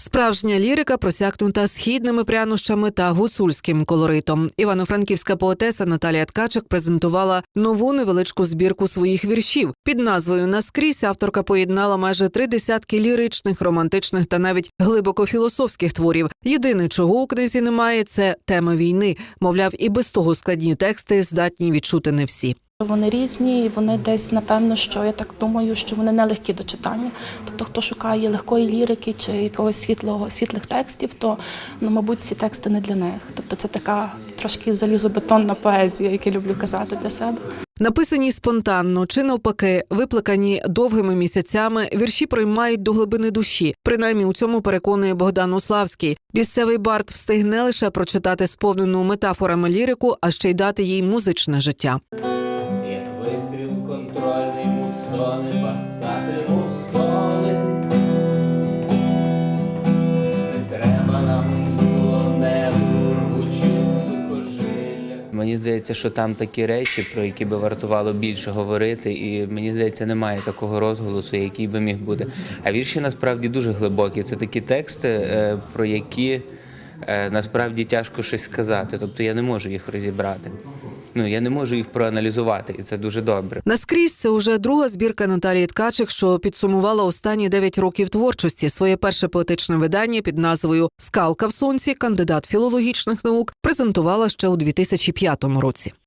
Справжня лірика просякнута східними прянощами та гуцульським колоритом. Івано-франківська поетеса Наталія Ткачик презентувала нову невеличку збірку своїх віршів. Під назвою Наскрізь авторка поєднала майже три десятки ліричних, романтичних та навіть глибоко філософських творів. Єдине, чого у книзі немає, це теми війни. Мовляв, і без того складні тексти здатні відчути не всі. Вони різні, і вони десь, напевно, що я так думаю, що вони не легкі до читання. Тобто, хто шукає легкої лірики чи якогось світлого світлих текстів, то ну, мабуть, ці тексти не для них. Тобто, це така трошки залізобетонна поезія, як я люблю казати для себе. Написані спонтанно чи навпаки, виплакані довгими місяцями, вірші приймають до глибини душі. Принаймні у цьому переконує Богдан Уславський. Місцевий бард встиг не лише прочитати сповнену метафорами лірику, а ще й дати їй музичне життя. Контрольний пасати мусони. Не треба нам полонену рвучу сухожилля. Мені здається, що там такі речі, про які би вартувало більше говорити, і мені здається, немає такого розголосу, який би міг бути. А вірші насправді дуже глибокі. Це такі тексти, е, про які насправді тяжко щось сказати. Тобто я не можу їх розібрати. Ну я не можу їх проаналізувати, і це дуже добре. Наскрізь це уже друга збірка Наталії Ткачик, що підсумувала останні 9 років творчості. Своє перше поетичне видання під назвою Скалка в сонці, кандидат філологічних наук, презентувала ще у 2005 році.